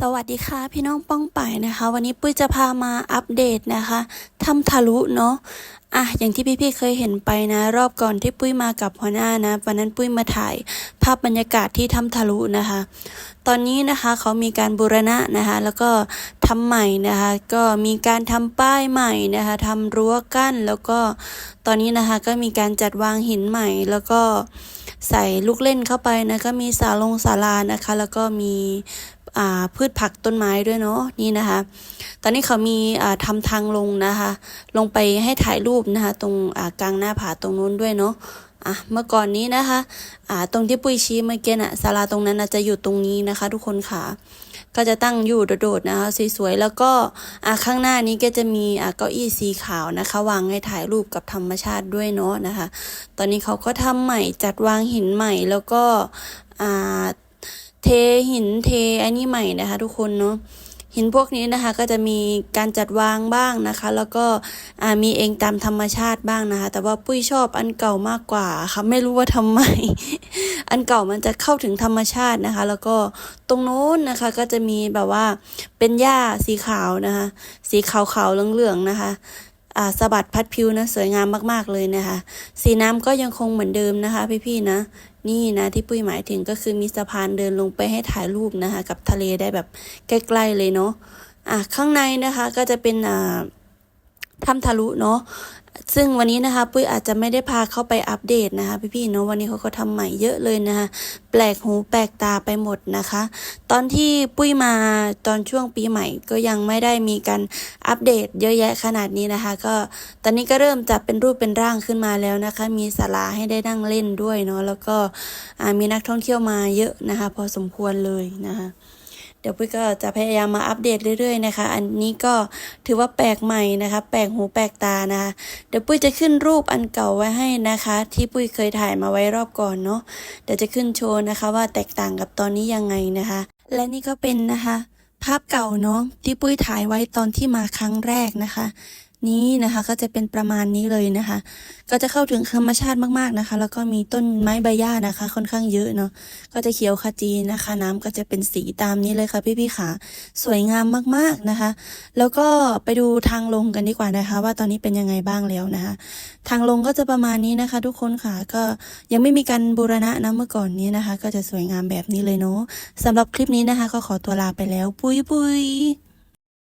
สวัสดีค่ะพี่น้องป้องไปายนะคะ วันนี้ปุ้ยจะพามาอัปเดตนะคะทำทะลุเนาะอะอย่างที่พี่ๆเคยเห็นไปนะ รอบก่อนที่ปุ้ยมากับหัวหน้านะวันนั้นปุ้ยมาถ่ายภาพบรรยากาศที่ทำทะลุนะคะ ตอนนี้นะคะเขามีการบูรณะนะคะ แล้วก็ทำใหม่นะคะ ก็มีการทำป้ายใหม่นะคะทำรั้วกั้นแล้วก็ตอนนี้นะคะก็มีการจัดวางหินใหม่ แล้วก็ใส่ลูกเล่นเข้าไปนะก็มีศาลงศาลานะคะ แล้วก็มี พืชผักต้นไม้ด้วยเนาะนี่นะคะ ตอนนี้เขามีอ่าทำทางลงนะคะ ลงไปให้ถ่ายรูปนะคะ ตรงกลางหน้าผาตรงนู้นด้วยเนาะอะเมื่อก่อนนี้นะคะอ่าตรงที่ปุ้ยชี้เมื่อกี้น่ะศาลาตรงนั้นจะอยู่ตรงนี้นะคะ ทุกคนค่ะ ก็จะตั้งอยู่โดดๆนะคะสวยๆแล้วก็อ่าข้างหน้านี้ก็จะมีอ่าเก้าอี้สีขาวนะคะ วางให้ถ่ายรูปกับธรรมชาติด้วยเนาะนะคะ ตอนนี้เขาก็ทำใหม่จัดวางหินใหม่แล้วก็อ่า เทหินเทอันนี้ใหม่นะคะ ทุกคนเนาะหินพวกนี้นะคะก็จะมีการจัดวางบ้างนะคะ แล้วก็มีเองตามธรรมชาติบ้างนะคะ แต่ว่าปุ้ยชอบอันเก่ามากกว่าค่ะไม่รู้ว่าทำไม อันเก่ามันจะเข้าถึงธรรมชาตินะคะ แล้วก็ตรงโน้นนะคะก็จะมีแบบว่าเป็นหญ้าสีขาวนะคะ สีขาวๆเหลืองๆนะคะอ่าสะบัดพัดผิวนะสวยงามมากๆเลยนะคะ สีน้ำก็ยังคงเหมือนเดิมนะคะ พี่ๆนะ นี่นะที่ปุ้ยหมายถึงก็คือมีสะพานเดินลงไปให้ถ่ายรูปนะคะ กับทะเลได้แบบใกล้ๆเลยเนาะอะข้างในนะคะก็จะเป็นอ่าถ้ำทะลุเนาะ ซึ่งวันนี้นะคะ ปุ้ยอาจจะไม่ได้พาเข้าไปอัปเดตนะคะพี่ๆเนาะวันนี้เขาก็ทำใหม่เยอะเลยนะคะแปลกหูแปลกตาไปหมดนะคะ ตอนที่ปุ้ยมาตอนช่วงปีใหม่ก็ยังไม่ได้มีการอัปเดตเยอะแยะขนาดนี้นะคะ ก็ตอนนี้ก็เริ่มจะเป็นรูปเป็นร่างขึ้นมาแล้วนะคะ มีศาลาให้ได้นั่งเล่นด้วยเนาะแล้วก็มีนักท่องเที่ยวมาเยอะนะคะ พอสมควรเลยนะคะ เดี๋ยวปุ้ยก็จะพยายามมาอัปเดตเรื่อยๆนะคะ อันนี้ก็ถือว่าแปลกใหม่นะคะ แปลกหูแปลกตานะคะ เดี๋ยวปุ้ยจะขึ้นรูปอันเก่าไว้ให้นะคะ ที่ปุ้ยเคยถ่ายมาไว้รอบก่อนเนาะ เดี๋ยวจะขึ้นโชว์นะคะ ว่าแตกต่างกับตอนนี้ยังไงนะคะ และนี่ก็เป็นนะคะ ภาพเก่าเนาะที่ปุ้ยถ่ายไว้ตอนที่มาครั้งแรกนะคะ นี้นะคะ ก็จะเป็นประมาณนี้เลยนะคะ ก็จะเข้าถึงธรรมชาติมากๆนะคะ แล้วก็มีต้นไม้ใบหญ้านะคะ ค่อนข้างเยอะเนาะก็จะเขียวขจีนะคะ น้ำก็จะเป็นสีตามนี้เลยค่ะพี่ๆค่ะสวยงามมากๆนะคะ แล้วก็ไปดูทางลงกันดีกว่านะคะ ว่าตอนนี้เป็นยังไงบ้างแล้วนะคะ ทางลงก็จะประมาณนี้นะคะ ทุกคนค่ะก็ยังไม่มีการบูรณะนะเมื่อก่อนนี้นะคะ ก็จะสวยงามแบบนี้เลยเนาะสำหรับคลิปนี้นะคะ ก็ขอตัวลาไปแล้วปุยปุย